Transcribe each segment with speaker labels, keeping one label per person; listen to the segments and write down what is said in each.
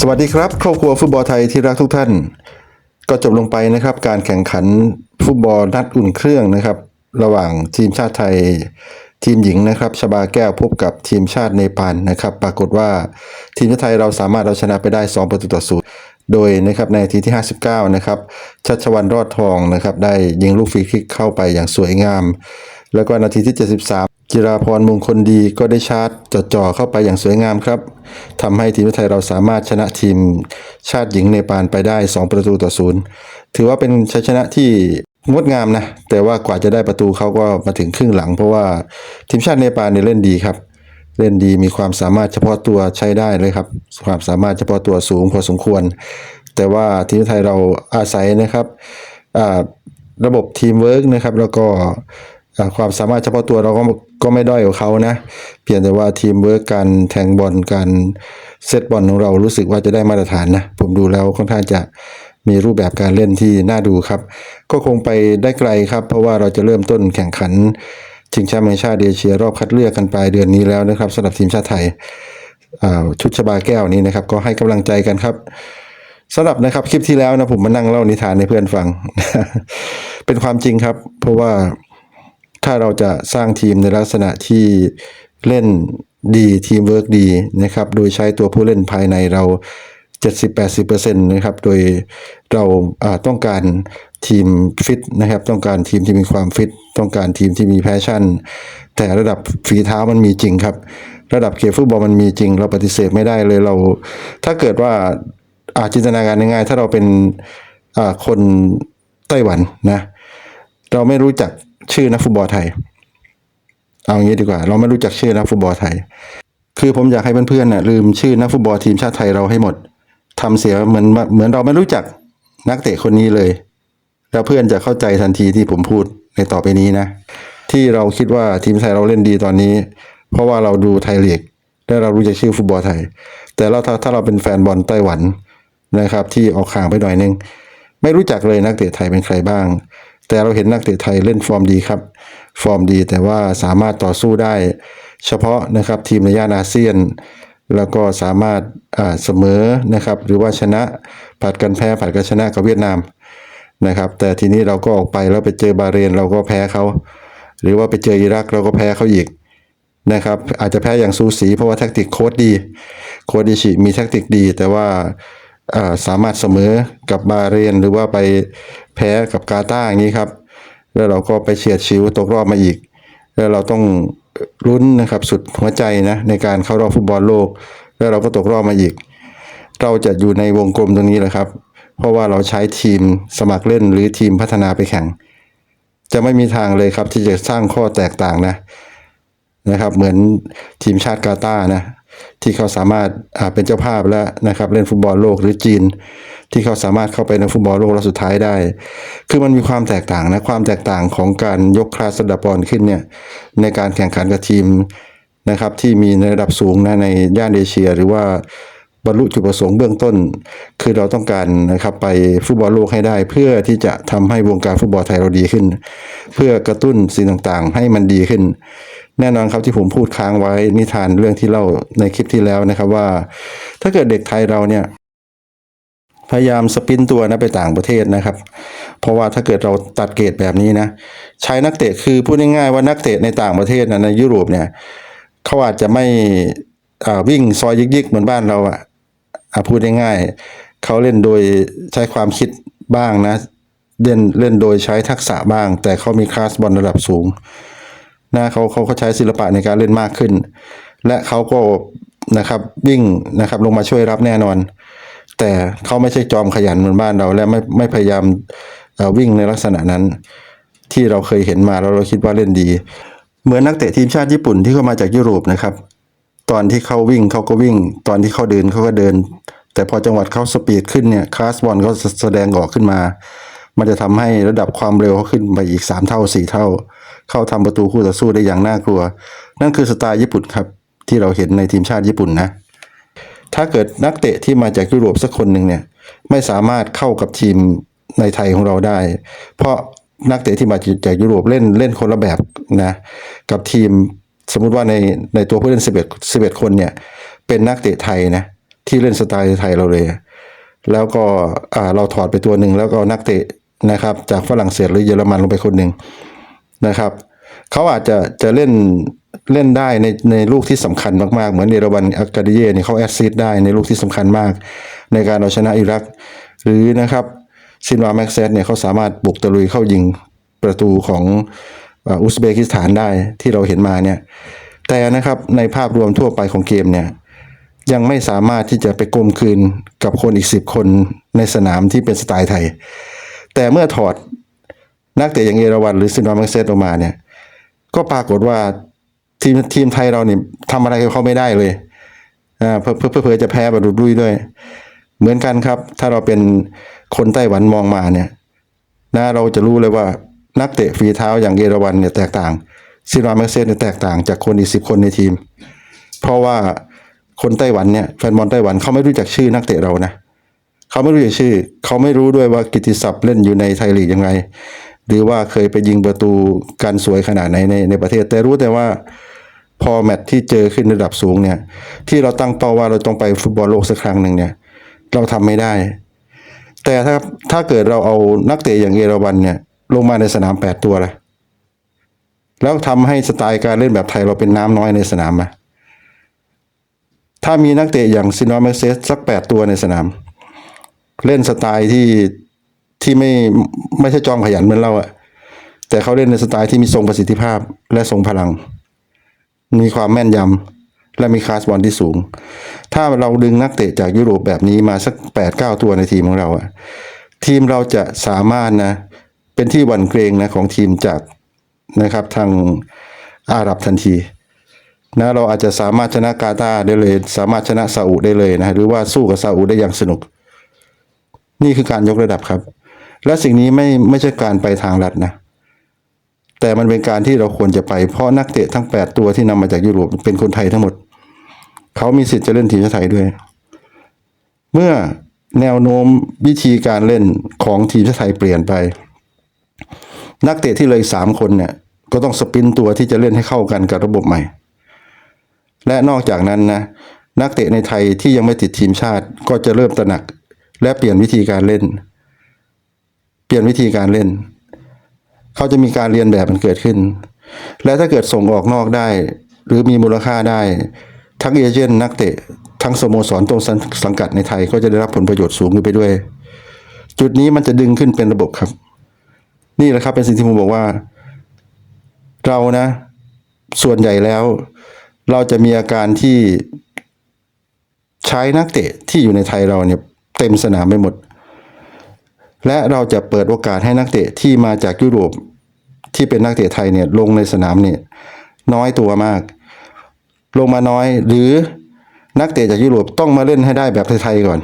Speaker 1: สวัสดีครับ ครอบครัวฟุตบอลไทยที่รักทุกท่าน ก็จบลงไปนะครับ การแข่งขันฟุตบอลนัดอุ่นเครื่องนะครับ ระหว่างทีมชาติไทยทีมหญิงนะครับชบาแก้วพบกับทีมชาติเนปาลนะครับ ปรากฏว่าทีมชาติไทยเราสามารถเอาชนะไปได้ 2 ประตูต่อศูนย์โดยนะครับในทีที่ 59 นะครับชัชวันรอดทองนะครับ ได้ยิงลูกฟรีคิกเข้าไปอย่างสวยงาม แล้วก็นาทีที่ 73 จิราพรมงคลดีก็ได้ชาร์จจ่อเข้าไปอย่างสวยงามครับทำให้ทีมไทยเราสามารถชนะทีมชาติหญิงเนปาลไปได้ 2 ประตูต่อศูนย์ถือว่าเป็นชัยชนะที่งดงามนะ แต่ว่ากว่าจะได้ประตูเขาก็มาถึงครึ่งหลัง เพราะว่าทีมชาติเนปาลเนี่ยเล่นดีครับ เล่นดีมีความสามารถเฉพาะตัวใช้ได้เลยครับ ความสามารถเฉพาะตัวสูงพอสมควร แต่ว่าทีมไทยเราอาศัยนะครับระบบทีมเวิร์กนะครับ แล้วก็ความสามารถเฉพาะตัวเราก็ ก็ไม่ด้อยกว่าเขานะ เพียงแต่ว่าทีมเวิร์กการแทงบอลการเซตบอลของเรารู้สึกว่าจะได้มาตรฐานนะ ผมดูแล้วค่อนข้างจะมีรูปแบบการเล่นที่น่าดูครับ ก็คงไปได้ไกลครับ เพราะว่าเราจะเริ่มต้นแข่งขันชิงแชมป์แห่งชาติเอเชียรอบคัดเลือกกันปลายเดือนนี้แล้วนะครับสำหรับทีมชาติไทยชุดชบาแก้วนี้นะครับ ก็ให้กำลังใจกันครับสำหรับนะครับคลิปที่แล้วนะผมมานั่งเล่านิทานให้เพื่อนฟัง เป็นความจริงครับ เพราะว่า ถ้าเราจะสร้างทีมในลักษณะที่เล่นดีทีมเวิร์กดีนะครับ โดยใช้ตัวผู้เล่นภายในเรา 70-80%นะครับ โดยเราต้องการทีมฟิตนะครับ ต้องการทีมที่มีความฟิต ต้องการทีมที่มีแพชชั่น แต่ระดับฝีเท้ามันมีจริงครับ ระดับเกมฟุตบอลมันมีจริง เราปฏิเสธไม่ได้เลยเรา ถ้าเกิดว่าอาจินตนาการง่ายๆถ้าเราเป็นคนไต้หวันนะ เราไม่รู้จัก ชื่อนักฟุตบอลไทย เอางี้ดีกว่า เราไม่รู้จักชื่อนักฟุตบอลไทย คือผมอยากให้เพื่อนๆน่ะลืมชื่อนักฟุตบอลทีมชาติไทยเราให้หมดทำเสียเหมือนเหมือนเราไม่รู้จักนักเตะคนนี้เลย แล้วเพื่อนจะเข้าใจทันทีที่ผมพูดในต่อไปนี้นะ ที่เราคิดว่าทีมไทยเราเล่นดีตอนนี้ เพราะว่าเราดูไทยลีกและเรารู้จักชื่อฟุตบอลไทย แต่เราถ้าถ้าเราเป็นแฟนบอลไต้หวันนะครับ ที่ออกข่างไปหน่อยนึงไม่รู้จักเลยนักเตะไทยเป็นใครบ้าง แต่เราเห็นนักเตะไทยเล่นฟอร์มดีครับ ฟอร์มดีแต่ว่าสามารถต่อสู้ได้ เฉพาะนะครับทีมในย่านอาเซียน แล้วก็สามารถาเสมอนะครับ หรือว่าชนะผัดกันแพ้ผัดกันชนะกับเวียดนามนะครับ แต่ทีนี้เราก็ออกไปแล้วไปเจอบาเรนเราก็แพ้เขาหรือว่าไปเจออิรักเราก็แพ้เขาอีกนะครับ อาจจะแพ้อย่างสูสีเพราะว่าแท็กติกโค้ดดี โค้ดดิชิมีแท็กติกดี แต่ว่า สามารถเสมอกับบาเรน หรือว่าไปแพ้กับกาตาร์อย่างนี้ครับ แล้วเราก็ไปเฉียดชิวตกรอบมาอีก แล้วเราต้องลุ้นนะครับสุดหัวใจนะในการเข้ารอบฟุตบอลโลก แล้วเราก็ตกรอบมาอีก เราจะอยู่ในวงกลมตรงนี้แหละครับ เพราะว่าเราใช้ทีมสมัครเล่นหรือทีมพัฒนาไปแข่ง จะไม่มีทางเลยครับที่จะสร้างข้อแตกต่างนะนะครับ เหมือนทีมชาติกาตาร์นะ ที่เขาสามารถเป็นเจ้าภาพแล้วนะครับ เล่นฟุตบอลโลกหรือจีน ที่เขาสามารถเข้าไปในฟุตบอลโลกรอบสุดท้ายได้ คือมันมีความแตกต่างนะความแตกต่างของการยกคลาสระดับบอลขึ้นเนี่ยในการแข่งขันกับทีมนะครับที่มีในระดับสูงนะในย่านเอเชีย หรือว่าบรรลุจุดประสงค์เบื้องต้น คือเราต้องการนะครับไปฟุตบอลโลกให้ได้ เพื่อที่จะทำให้วงการฟุตบอลไทยเราดีขึ้น เพื่อกระตุ้นสิ่งต่างๆ ให้มันดีขึ้น แน่นอนครับที่ผมพูดค้างไว้นิทานเรื่องที่เล่าในคลิปที่แล้วนะครับว่า ถ้าเกิดเด็กไทยเราเนี่ยพยายามสปินตัวนะไปต่างประเทศนะครับ เพราะว่าถ้าเกิดเราตัดเกรดแบบนี้นะ ใช้นักเตะคือพูดง่ายๆว่านักเตะในต่างประเทศนะในยุโรปเนี่ยเขาอาจจะไม่อ่าวิ่งซอยยิกๆเหมือนบ้านเราอะอะพูดง่ายๆเขาเล่นโดยใช้ความคิดบ้างนะ เล่นเล่นโดยใช้ทักษะบ้าง แต่เขามีคลาสบอลระดับสูง นะเขาเขาเขาใช้ศิลปะในการเล่นมากขึ้น และเขาก็นะครับวิ่งนะครับลงมาช่วยรับแน่นอน แต่เขาไม่ใช่จอมขยันเหมือนบ้านเรา และไม่ไม่พยายามวิ่งในลักษณะนั้น ที่เราเคยเห็นมาแล้วเราคิดว่าเล่นดี เหมือนนักเตะทีมชาติญี่ปุ่นที่เข้ามาจากยุโรปนะครับ ตอนที่เขาวิ่งเขาก็วิ่ง ตอนที่เขาเดินเขาก็เดิน แต่พอจังหวัดเขาสปีดขึ้นเนี่ยคลาสบอลเขาแสดงออกขึ้นมา มันจะทำให้ระดับความเร็วเขาขึ้นไปอีก 3 เท่า 4 เท่า เข้าทำประตูคู่ต่อสู้ได้อย่างน่ากลัว นั่นคือสไตล์ญี่ปุ่นครับ ที่เราเห็นในทีมชาติญี่ปุ่นนะ ถ้าเกิดนักเตะที่มาจากยุโรปสักคนหนึ่งเนี่ยไม่สามารถเข้ากับทีมในไทยของเราได้ เพราะนักเตะที่มาจากยุโรปเล่นเล่นคนละแบบนะกับทีมสมมุติว่าในในตัวผู้เล่น 11 11 คนเนี่ยเป็นนักเตะไทยนะที่เล่นสไตล์ไทยเราเลย แล้วก็เราถอดไปตัวหนึ่งแล้วก็นักเตะ นะครับ จากฝรั่งเศสหรือเยอรมันลงไปคนหนึ่งนะครับเขาอาจจะจะเล่นเล่นได้ในในลูกที่สำคัญมากๆ เหมือนเนรวันอากาดิเย่เนี่ยเขาแอสซิสได้ในลูกที่สำคัญมาก ในการเอาชนะอิรัก หรือนะครับซินวาแม็กเซสเนี่ยเขาสามารถบุกตะลุยเข้ายิงประตูของอุซเบกิสถานได้ที่เราเห็นมาเนี่ยแต่นะครับในภาพรวมทั่วไปของเกมเนี่ยยังไม่สามารถที่จะไปกลมคืนกับคนอีกสิบคนในสนามที่เป็นสไตล์ไทย แต่เมื่อถอดนักเตะอย่างเอราวันหรือซินวาม็กเซสออกมาเนี่ย ก็ปรากฏว่าทีมทีมไทยเราเนี่ยทำอะไรกับเขาไม่ได้เลยอ่าเพื่อเพื่อเพื่อจะแพ้บาดุดดุยด้วย เหมือนกันครับ ถ้าเราเป็นคนไต้หวันมองมาเนี่ยนะเราจะรู้เลยว่านักเตะฝีเท้าอย่างเอราวันเนี่ยแตกต่างซินวาแม็กเซสเนี่ยแตกต่างจากคนอีกสิบคนในทีม เพราะว่าคนไต้หวันเนี่ยแฟนบอลไต้หวันเขาไม่รู้จักชื่อนักเตะเรานะ เขาไม่รู้จักชื่อ เขาไม่รู้ด้วยว่ากิติศัพท์เล่นอยู่ในไทยลีกยังไง หรือว่าเคยไปยิงประตูการสวยขนาดไหนในในประเทศ แต่รู้แต่ว่าพอแมตช์ที่เจอขึ้นระดับสูงเนี่ย ที่เราตั้งเป้าว่าเราต้องไปฟุตบอลโลกสักครั้งหนึ่งเนี่ย เราทำไม่ได้ แต่ถ้าถ้าเกิดเราเอานักเตะอย่างเอราวันเนี่ย ลงมาในสนามแปดตัวละแล้วทำให้สไตล์การเล่นแบบไทยเราเป็นน้ำน้อยในสนามมาถ้ามีนักเตะอย่างซินโนแมเซสสักแปดตัวในสนาม เล่นสไตล์ที่ที่ไม่ไม่ใช่จอมขยันเหมือนเราอะแต่เขาเล่นในสไตล์ที่มีทรงประสิทธิภาพและทรงพลัง มีความแม่นยำและมีคลาสบอลที่สูง ถ้าเราดึงนักเตะจากยุโรปแบบนี้มาสักแปดเก้าตัวในทีมของเราอะทีมเราจะสามารถนะ เป็นที่หวั่นเกรงนะของทีมจากนะครับทางอาหรับทันทีนะเราอาจจะสามารถชนะกาตาร์ได้เลย สามารถชนะซาอุได้เลยนะหรือว่าสู้กับซาอุได้อย่างสนุก นี่คือการยกระดับครับ และสิ่งนี้ไม่ไม่ใช่การไปทางลัดนะ แต่มันเป็นการที่เราควรจะไปเพราะนักเตะทั้ง 8 ตัวที่นำมาจากยุโรปเป็นคนไทยทั้งหมด เขามีสิทธิ์จะเล่นทีมชาติไทยด้วย เมื่อแนวโน้มวิธีการเล่นของทีมชาติไทยเปลี่ยนไป นักเตะที่เหลยสามคนเนี่ยก็ต้องสปินตัวที่จะเล่นให้เข้ากันกับระบบใหม่ และนอกจากนั้นนะนักเตะในไทยที่ยังไม่ติดทีมชาติก็จะเริ่มตระหนัก และเปลี่ยนวิธีการเล่น เปลี่ยนวิธีการเล่น เขาจะมีการเรียนแบบมันเกิดขึ้น และถ้าเกิดส่งออกนอกได้ หรือมีมูลค่าได้ ทั้งเอเจนต์นักเตะ ทั้งสโมสรตรงสังกัดในไทยก็จะได้รับผลประโยชน์สูงขึ้นไปด้วย จุดนี้มันจะดึงขึ้นเป็นระบบครับ นี่แหละครับเป็นสิ่งที่ผมบอกว่า เรานะ ส่วนใหญ่แล้ว เราจะมีอาการที่ใช้นักเตะที่อยู่ในไทยเราเนี่ย เต็มสนามไปหมด และเราจะเปิดโอกาสให้นักเตะที่มาจากยุโรปที่เป็นนักเตะไทยเนี่ยลงในสนามเนี่ยน้อยตัวมาก ลงมาน้อยหรือนักเตะจากยุโรปต้องมาเล่นให้ได้แบบไทยๆก่อน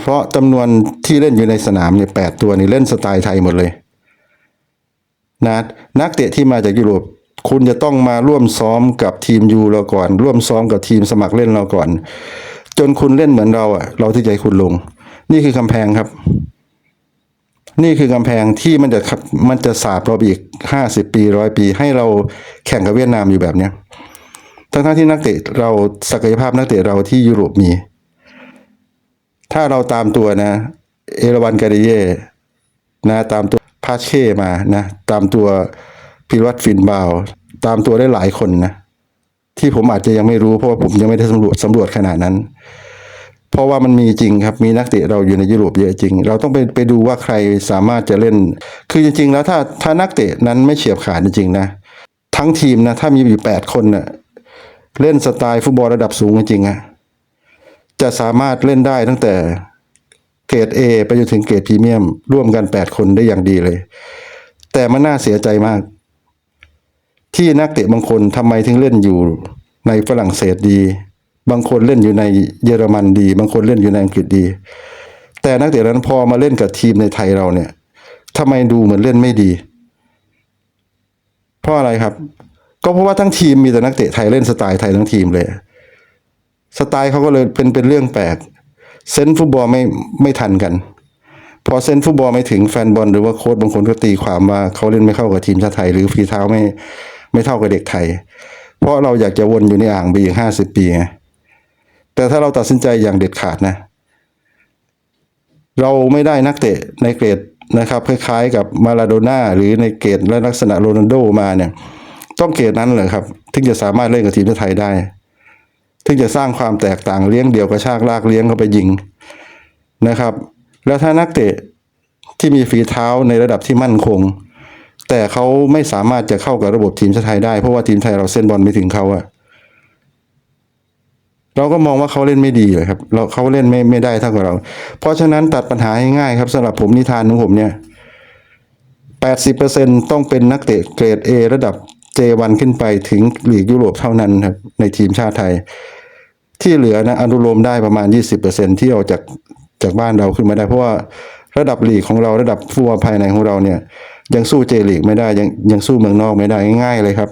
Speaker 1: เพราะจำนวนที่เล่นอยู่ในสนามเนี่ยแปดตัวนี่เล่นสไตล์ไทยหมดเลยนะนักเตะที่มาจากยุโรปคุณจะต้องมาร่วมซ้อมกับทีมยูเราก่อน ร่วมซ้อมกับทีมสมัครเล่นเราก่อน จนคุณเล่นเหมือนเราอะ เราที่ใจคุณลง นี่คือกำแพงครับ นี่คือกำแพงที่มันจะมันจะสาบเราอีกห้าสิบปีร้อยปี ให้เราแข่งกับเวียดนามอยู่แบบเนี้ยทั้งทั้งที่นักเตะเราศักยภาพนักเตะเราที่ยุโรปมี ถ้าเราตามตัวนะ เอราวันกาเดเย่นะตามตัวพาเช่มานะ ตามตัวพิรวัตรฟินบาว ตามตัวได้หลายคนนะ ที่ผมอาจจะยังไม่รู้เพราะว่าผมยังไม่ได้สำรวจสำรวจขนาดนั้น เพราะว่ามันมีจริงครับมีนักเตะเราอยู่ในยุโรปเยอะจริง เราต้องไปไปดูว่าใครสามารถจะเล่น คือจริง ๆ แล้วถ้าถ้านักเตะนั้นไม่เฉียบขาดจริงๆนะทั้งทีมนะถ้ามีอยู่แปดคนนะ่ะเล่นสไตล์ฟุตบอลระดับสูงจริงๆอะจะสามารถเล่นได้ตั้งแต่เกรด A ไปจนถึงเกรดพรีเมียม ร่วมกัน 8 คนได้อย่างดีเลย แต่มันน่าเสียใจมาก ที่นักเตะบางคนทำไมถึงเล่นอยู่ในฝรั่งเศสดี บางคนเล่นอยู่ในเยอรมันดี บางคนเล่นอยู่ในอังกฤษดี แต่นักเตะนั้นพอมาเล่นกับทีมในไทยเราเนี่ยทำไมดูเหมือนเล่นไม่ดี เพราะอะไรครับ ก็เพราะว่าทั้งทีมมีแต่นักเตะไทยเล่นสไตล์ไทยทั้งทีมเลย สไตล์เขาก็เลยเป็นเป็นเรื่องแปลกเซนส์ฟุตบอลไม่ไม่ทันกัน พอเซนส์ฟุตบอลไม่ถึงแฟนบอลหรือว่าโค้ชบางคนก็ตีความว่าเขาเล่นไม่เข้ากับทีมชาติไทย หรือฝีเท้าไม่ ไม่เท่ากับเด็กไทย เพราะเราอยากจะวนอยู่ในอ่างไปอีกห้าสิบปีไงแต่ถ้าเราตัดสินใจอย่างเด็ดขาดนะ เราไม่ได้นักเตะในเกรดนะครับคล้ายๆกับมาลาโดน่าหรือในเกรดและลักษณะโรนัลโดมาเนี่ย ต้องเกรดนั้นเลยครับถึงจะสามารถเล่นกับทีมชาติไทยได้ถึงจะสร้างความแตกต่างเลี้ยงเดี่ยวกระชากลากเลี้ยงเข้าไปยิงนะครับ แล้วถ้านักเตะที่มีฝีเท้าในระดับที่มั่นคง แต่เขาไม่สามารถจะเข้ากับระบบทีมชาติไทยได้เพราะว่าทีมไทยเราเส้นบอลไม่ถึงเขาอะเราก็มองว่าเขาเล่นไม่ดีเลยครับ เราเขาเล่นไม่ไม่ได้เท่ากับเรา เพราะฉะนั้นตัดปัญหาให้ง่ายครับสำหรับผมนิทานของผมเนี่ยแปดสิบเปอร์เซ็นต้องเป็นนักเตะเกรด A ระดับ J1 ขึ้นไปถึงลีกยุโรปเท่านั้นครับในทีมชาติไทย ที่เหลือนะอนุโลมได้ประมาณ 20%ที่ออกจากจากบ้านเราขึ้นมาได้ เพราะว่าระดับลีกของเราระดับฟุตบอลภายในของเราเนี่ย ยังสู้เจลีกไม่ได้ยังยังสู้เมืองนอกไม่ได้ง่าย ๆ เลยครับ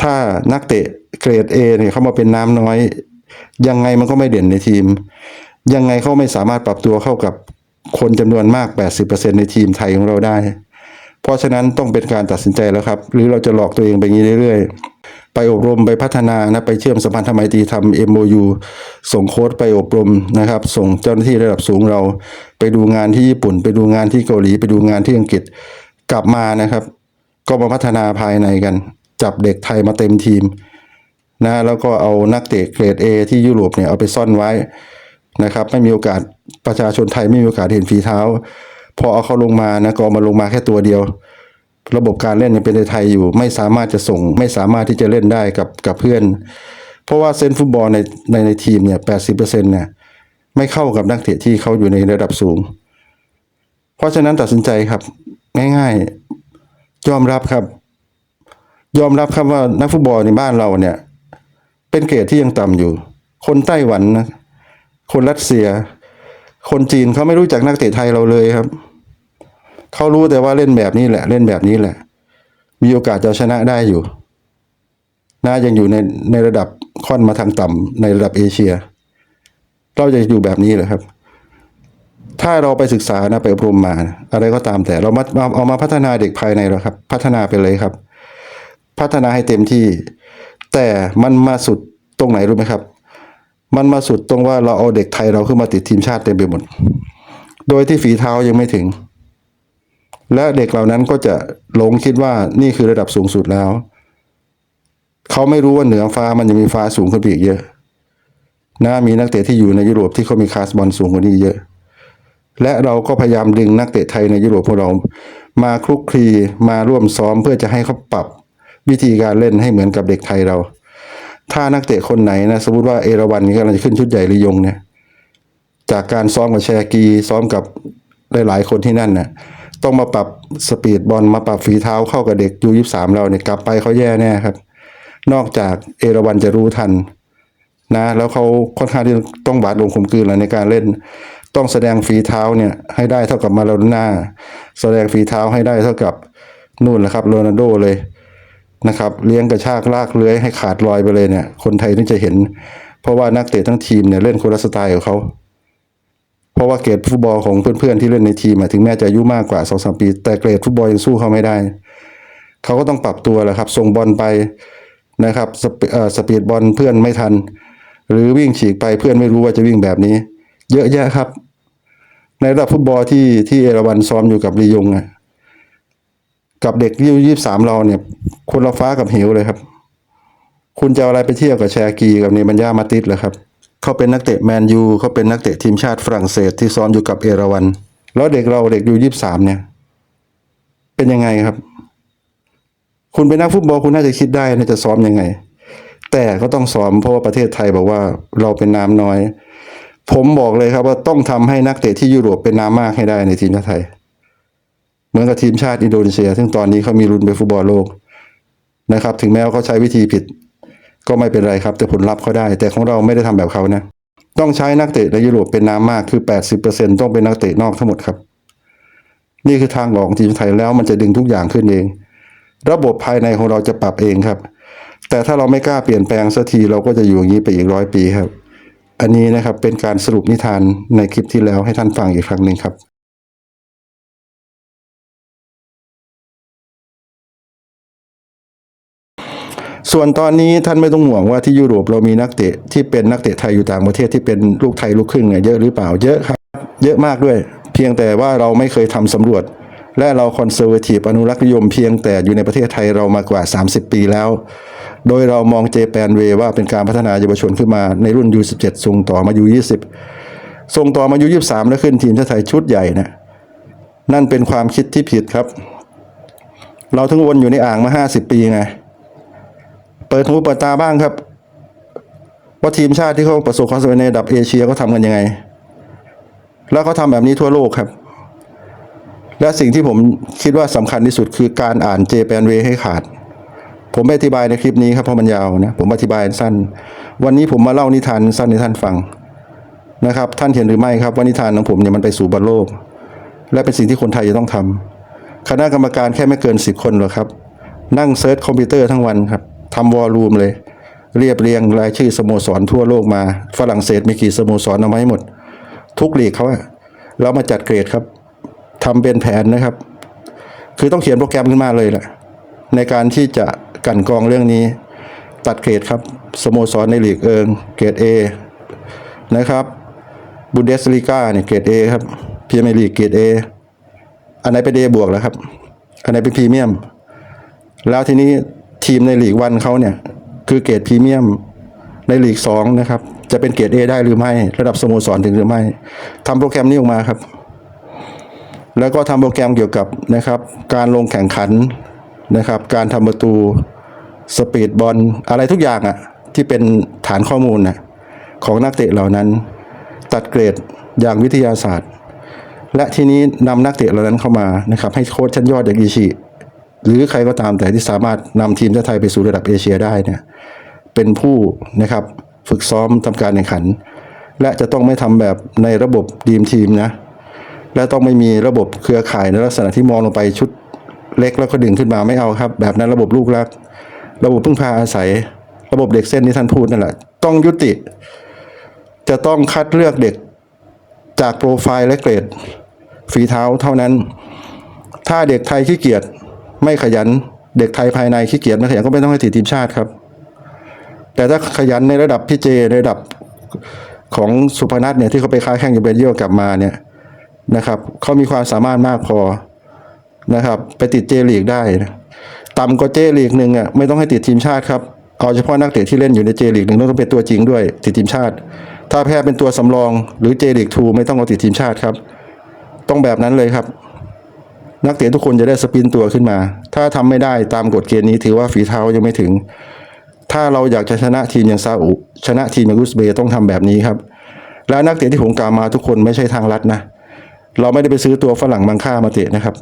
Speaker 1: ถ้านักเตะเกรด A เนี่ยเขามาเป็นน้ำน้อย ยังไงมันก็ไม่เด่นในทีม ยังไงเขาไม่สามารถปรับตัวเข้ากับคนจำนวนมาก 80%ในทีมไทยของเราได้ เพราะฉะนั้นต้องเป็นการตัดสินใจแล้วครับ หรือเราจะหลอกตัวเองไปอย่างนี้เรื่อยๆ ไปอบรมไปพัฒนานะไปเชื่อมสัมพันธไมตรีทำ MOU ส่งโค้ดไปอบรมนะครับ ส่งเจ้าหน้าที่ระดับสูงเรา ไปดูงานที่ญี่ปุ่น ไปดูงานที่เกาหลี ไปดูงานที่อังกฤษ กลับมานะครับ ก็มาพัฒนาภายในกัน จับเด็กไทยมาเต็มทีมนะแล้วก็เอานักเตะเกรด A ที่ยุโรปเนี่ยเอาไปซ่อนไว้นะครับ ไม่มีโอกาสประชาชนไทยไม่มีโอกาสเห็นฝีเท้า พอเอาเขาลงมานะก็มาลงมาแค่ตัวเดียว ระบบการเล่นยังเป็นในไทยอยู่ ไม่สามารถจะส่ง ไม่สามารถที่จะเล่นได้กับกับเพื่อน เพราะว่าเซนฟุตบอลในในในทีมเนี่ยแปดสิบเปอร์เซ็นต์เนี่ยไม่เข้ากับนักเตะที่เขาอยู่ในระดับสูง เพราะฉะนั้นตัดสินใจครับ ง่ายๆ ยอมรับครับ ยอมรับครับว่านักฟุตบอลในบ้านเราเนี่ย เป็นเกรดที่ยังต่ำอยู่ คนไต้หวันนะคนรัสเซีย คนจีนเขาไม่รู้จักนักเตะไทยเราเลยครับเขารู้แต่ว่าเล่นแบบนี้แหละ เล่นแบบนี้แหละ มีโอกาสจะชนะได้อยู่น่ายังอยู่ในในระดับค่อนมาทางต่ำในระดับเอเชีย เราจะอยู่แบบนี้เหรอครับ ถ้าเราไปศึกษานะไปอบรมมานะอะไรก็ตามแต่เรามาเอาเอามาพัฒนาเด็กภายในเราครับ พัฒนาไปเลยครับ พัฒนาให้เต็มที่ แต่มันมาสุดตรงไหนรู้ไหมครับ มันมาสุดตรงว่าเราเอาเด็กไทยเราขึ้นมาติดทีมชาติเต็มไปหมด โดยที่ฝีเท้ายังไม่ถึง และเด็กเหล่านั้นก็จะหลงคิดว่านี่คือระดับสูงสุดแล้ว เขาไม่รู้ว่าเหนือฟ้ามันยังมีฟ้าสูงขึ้นไปอีกเยอะนะมีนักเตะที่อยู่ในยุโรปที่เขามีคาสบอลสูงกว่านี้เยอะ และเราก็พยายามดึงนักเตะไทยในยุโรปของเรา มาคลุกคลีมาร่วมซ้อมเพื่อจะให้เขาปรับวิธีการเล่นให้เหมือนกับเด็กไทยเรา ถ้านักเตะคนไหนนะสมมติว่าเอราวันนี้กำลังจะขึ้นชุดใหญ่ลียงเนี่ยจากการซ้อมกับแชร์กีซ้อมกับหลายๆ คนที่นั่นน่ะต้องมาปรับสปีดบอลมาปรับฝีเท้าเข้ากับเด็กยูยี่สามเราเนี่ยกลับไปเขาแย่แน่ครับ นอกจากเอราวันจะรู้ทันนะแล้วเขาค่อนข้างที่ต้องบาดลงข่มขืนแล้วในการเล่น ต้องแสดงฝีเท้าเนี่ยให้ได้เท่ากับมาลาโดน่าแสดงฝีเท้าให้ได้เท่ากับนู่นแหละครับโรนัลโดเลยนะครับเลี้ยงกระชากลากเลื้อยให้ขาดลอยไปเลยเนี่ย คนไทยถึงจะเห็น เพราะว่านักเตะทั้งทีมเนี่ยเล่นคนละสไตล์ของเขา เพราะว่าเกรดฟุตบอลของเพื่อนๆที่เล่นในทีมถึงแม้จะอายุมากกว่าสองสามปี แต่เกรดฟุตบอลยังสู้เขาไม่ได้ เขาก็ต้องปรับตัวแหละครับส่งบอลไปนะครับสปีเออสปีดบอลเพื่อนไม่ทัน หรือวิ่งฉีกไปเพื่อนไม่รู้ว่าจะวิ่งแบบนี้ เยอะแยะครับ ในระดับฟุตบอลที่ที่เอราวันซ้อมอยู่กับลียงอะกับเด็กยี่ยี่สามเราเนี่ย คนละฟ้ากับเหวเลยครับ คุณจะอะไรไปเทียบกับแชร์กีกับเนมันยามาติสเหรอครับเขาเป็นนักเตะแมนยูเขาเป็นนักเตะทีมชาติฝรั่งเศสที่ซ้อมอยู่กับเอราวันแล้วเด็กเราเด็กยูยี่สามเนี่ย เป็นยังไงครับ คุณเป็นนักฟุตบอลคุณน่าจะคิดได้น่าจะซ้อมยังไง แต่ก็ต้องซ้อมเพราะว่าประเทศไทยบอกว่าเราเป็นน้ำน้อย ผมบอกเลยครับว่าต้องทำให้นักเตะที่ยุโรปเป็นน้ำมากให้ได้ในทีมชาติไทย เหมือนกับทีมชาติอินโดนีเซีย ซึ่งตอนนี้เขามีรุ่นไปฟุตบอลโลกนะครับ ถึงแม้ว่าเขาใช้วิธีผิด ก็ไม่เป็นไรครับ แต่ผลลัพธ์เขาได้ แต่ของเราไม่ได้ทำแบบเขานะต้องใช้นักเตะในยุโรปเป็นน้ำมากคือ 80%ต้องเป็นนักเตะนอกทั้งหมดครับ นี่คือทางออกของทีมไทยแล้วมันจะดึงทุกอย่างขึ้นเอง ระบบภายในของเราจะปรับเองครับ แต่ถ้าเราไม่กล้าเปลี่ยนแปลงสักทีเราก็จะอยู่อย่างนี้ไปอีกร้อยปีครับ อันนี้นะครับเป็นการสรุปนิทานในคลิปที่แล้วให้ท่านฟังอีกครั้งหนึ่งครับส่วนตอนนี้ท่านไม่ต้องห่วงว่าที่ยุโรปเรามีนักเตะที่เป็นนักเตะไทยอยู่ต่างประเทศที่เป็นลูกไทยลูกครึ่งเนี่ยเยอะหรือเปล่าเยอะครับ เยอะมากด้วย เพียงแต่ว่าเราไม่เคยทำสำรวจ และเราคอนเซอร์เวทีฟอนุรักษ์นิยมเพียงแต่อยู่ในประเทศไทยเรามากว่า 30 ปีแล้ว โดยเรามองเจแปนเวว่าเป็นการพัฒนาเยาวชนขึ้นมาในรุ่น U17 ส่งต่อมา U20 ส่งต่อมา U23 แล้วขึ้นทีมชาติไทยชุดใหญ่นะนั่นเป็นความคิดที่ผิดครับ เราทั้งวนอยู่ในอ่างมา 50 ปีไง เปิดหูเปิดตาบ้างครับ ว่าทีมชาติที่เขาประสบความสำเร็จในระดับเอเชียเขาทำกันยังไง แล้วเขาทำแบบนี้ทั่วโลกครับและสิ่งที่ผมคิดว่าสำคัญที่สุดคือการอ่านเจแปนเวให้ขาด ผมไม่อธิบายในคลิปนี้ครับเพราะมันยาวนะผมอธิบายสั้น วันนี้ผมมาเล่านิทานสั้นให้ท่านฟังนะครับ ท่านเห็นหรือไม่ครับว่านิทานของผมเนี่ยมันไปสู่บอลโลก และเป็นสิ่งที่คนไทยจะต้องทำคณะกรรมการแค่ไม่เกินสิบคนหรอกครับ นั่งเซิร์ชคอมพิวเตอร์ทั้งวันครับทำวอลลุ่มเลย เรียบเรียงรายชื่อสโมสรทั่วโลกมา ฝรั่งเศสมีกี่สโมสรเอามาให้หมด ทุกลีกเขาอะแล้วมาจัดเกรดครับทำเป็นแผนนะครับ คือต้องเขียนโปรแกรมขึ้นมาเลยแหละในการที่จะ กันกองเรื่องนี้ ตัดเกรดครับสโมสรในลีกเอิงเกรด A นะครับบุนเดสลีกาเนี่ยเกรด A ครับพรีเมียร์ลีกเกรด A อันไหนเป็น A บวกแล้วครับ อันไหนเป็นพรีเมียม แล้วทีนี้ทีมในลีกวันเขาเนี่ยคือเกรดพรีเมียมในลีกสองนะครับจะเป็นเกรด A ได้หรือไม่ ระดับสโมสรถึงหรือไม่ทำโปรแกรมนี้ออกมาครับ แล้วก็ทำโปรแกรมเกี่ยวกับนะครับ การลงแข่งขันนะครับ การทำประตู สปีดบอลอะไรทุกอย่างอะ่ะที่เป็นฐานข้อมูลน่ะของนักเตะเหล่านั้น ตัดเกรดอย่างวิทยาศาสตร์ และทีนี้นำนักเตะเหล่านั้นเข้ามานะครับให้โค้ชชั้นยอดอย่างอิชิหรือใครก็ตามแต่ที่สามารถนำทีมชาติไทยไปสู่ระดับเอเชียได้เนี่ยเป็นผู้นะครับฝึกซ้อมทำการแข่งขัน และจะต้องไม่ทำแบบในระบบดีมทีมนะและต้องไม่มีระบบเครือข่ายในลักษณะที่มองลงไปชุดเล็กแล้วก็ดึงขึ้นมาไม่เอาครับ แบบนั้นระบบลูกรัก ระบบพึ่งพาอาศัย ระบบเด็กเส้นที่ท่านพูดนั่นแหละ ต้องยุติ จะต้องคัดเลือกเด็กจากโปรไฟล์และเกรด ฝีเท้าเท่านั้น ถ้าเด็กไทยขี้เกียจไม่ขยัน เด็กไทยภายในขี้เกียจไม่ขยันก็ไม่ต้องให้ติดทีมชาติครับ แต่ถ้าขยันในระดับพี่เจในระดับของสุพนัทเนี่ยที่เขาไปค้าแข่งอยู่เบลเยียมกลับมาเนี่ยนะครับเขามีความสามารถมากพอนะครับ ไปติดเจลีกได้นะ ต่ำกว่าเจลีกหนึ่งอะไม่ต้องให้ติดทีมชาติครับเอาเฉพาะนักเตะที่เล่นอยู่ในเจลีกหนึ่งต้องเป็นตัวจริงด้วยติดทีมชาติ ถ้าแพ้เป็นตัวสำรองหรือเจลีกทูไม่ต้องเอาติดทีมชาติครับ ต้องแบบนั้นเลยครับ นักเตะทุกคนจะได้สปินตัวขึ้นมา ถ้าทำไม่ได้ตามกฎเกณฑ์นี้ถือว่าฝีเท้ายังไม่ถึง ถ้าเราอยากจะชนะทีมอย่างซาอุชนะทีมอย่างอุซเบย์ต้องทำแบบนี้ครับ แล้วนักเตะที่ผมกล่าวมาทุกคนไม่ใช่ทางลัดนะ เราไม่ได้ไปซื้อตัวฝรั่งมังค่ามาเตะนะครับ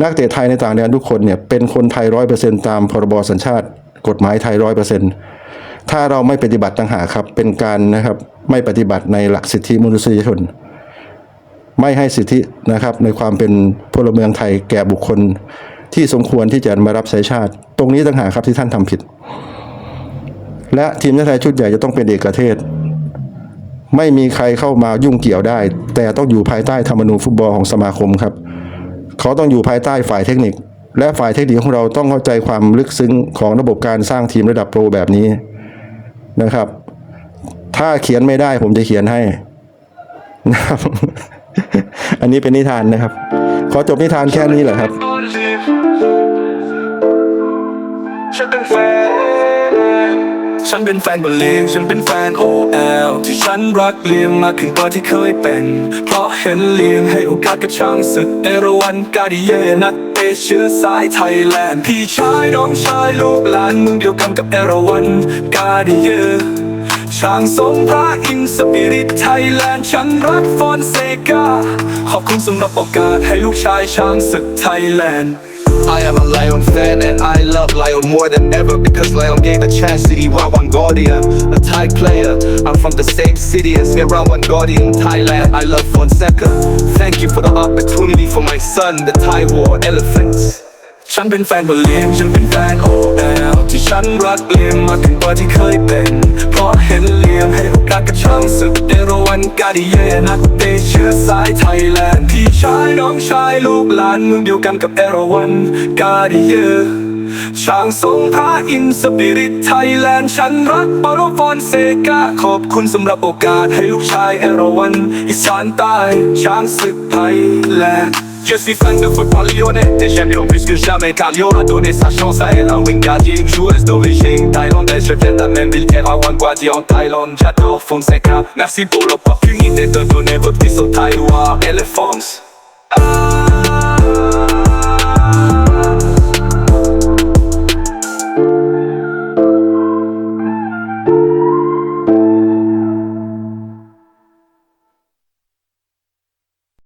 Speaker 1: นักเตะไทยในต่างแดนทุกคนเนี่ยเป็นคนไทยร้อยเปอร์เซ็นตามพรบสัญชาติ กฎหมายไทยร้อยเปอร์เซ็นถ้าเราไม่ปฏิบัติต่างหากครับ เป็นการนะครับไม่ปฏิบัติในหลักสิทธิมนุษยชน ไม่ให้สิทธินะครับในความเป็นพลเมืองไทยแก่บุคคลที่สมควรที่จะมารับใช้ชาติ ตรงนี้ต่างหากครับที่ท่านทำผิด และทีมชาติไทยชุดใหญ่จะต้องเป็นเอกเทศ ไม่มีใครเข้ามายุ่งเกี่ยวได้ แต่ต้องอยู่ภายใต้ธรรมนูญฟุตบอลของสมาคมครับ เขาต้องอยู่ภายใต้ฝ่ายเทคนิค และฝ่ายเทคนิคของเราต้องเข้าใจความลึกซึ้งของระบบการสร้างทีมระดับโปรแบบนี้นะครับ ถ้าเขียนไม่ได้ผมจะเขียนให้นะครับ อันนี้เป็นนิทานนะครับ ขอจบนิทานแค่นี้แหละครับ
Speaker 2: ฉันเป็นแฟนบอลลีฉันเป็นแฟน OL ที่ฉันรักเลียงมากขึ้นกว่าที่เคยเป็น เพราะเห็นเลียงให้โอกาสกับช่างศึกเอราวันกาดิเยนักเตะเชื้อสายไทยแลนด์พี่ชายน้องชายลูกหลานเมึงเดียวกันกับเอราวันกาดิเยช่างสมพระอินสปิริตไทยแลนด์ฉันรักฟอนเซกาขอบคุณสำหรับโอกาสให้ลูกชายช้างศึกไทยแลนด์ I am a Lion fan and I love Lion more than ever because Lion gave a chance to Irawan Guardian, a Thai player. I'm from the same city as Irawan Guardian, Thailand. I love Fonseca. Thank you for the opportunity for my son, the Thai War Elephants. ฉันเป็นแฟนบอลเลียงฉันเป็นแฟนโอแอลที่ฉันรักเลียงมากขึ้นกว่าที่เคยเป็น เพราะเห็นเลียงให้โอกาสกับช่างศึกเอราวันกาดิเยนักเตะเชื้อสายไทยแลนด์พี่ชายน้องชายลูกหลานเมืองเดียวกันกับเอราวันกาดิเย
Speaker 3: ช้างทรงพระอินสปิริตไทยแลนด์ฉันรักบารฟอนเซกาขอบคุณสำหรับโอกาสให้ลูกชายเอราวันอีสานใต้ช้างศึกไทยแลนด์ Je suis fan de football lyonnais Et j'aime Lyon plus que jamais car Lyon a donné sa chance à El Wingadi Une joueuse d'origine thaïlandaise Je viens de la même ville qu'Erawan Gwadi en Thaïlande J'adore Fonseca Merci pour l'opportunité de donner votre fils au Taïwan Elephants ah.